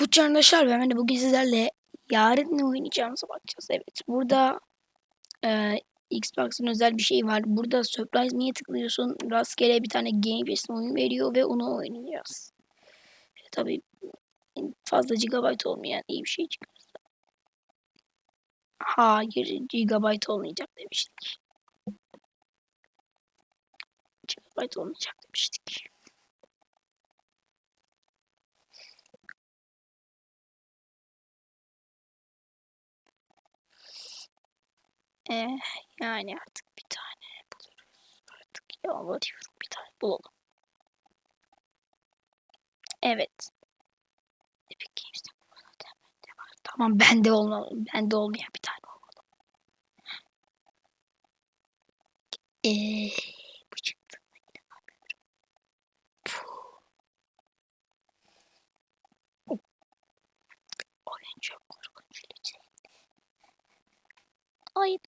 Merhaba arkadaşlar ben Mehmet. bugün sizlerle yarın ne oynayacağımıza bakacağız. Evet burada e, Xbox'ın özel bir şey var. Burada Surprise Me'ye tıklıyorsun. Rastgele bir tane Game Pass'in oyun veriyor ve onu oynayacağız. E, tabii fazla GB olmayan iyi bir şey çıkarsa. Hayır GB olmayacak demiştik. GB olmayacak demiştik. Eh, yani artık bir tane buluruz. Artık yalvarıyorum bir tane bulalım. Evet. Epic Games'te bu zaten bende var. Tamam bende olmalı. Bende olmayan bir tane olmalı. Eee bu çıktı. İnanamıyorum. Puh. Oyun çok korkunç. Ay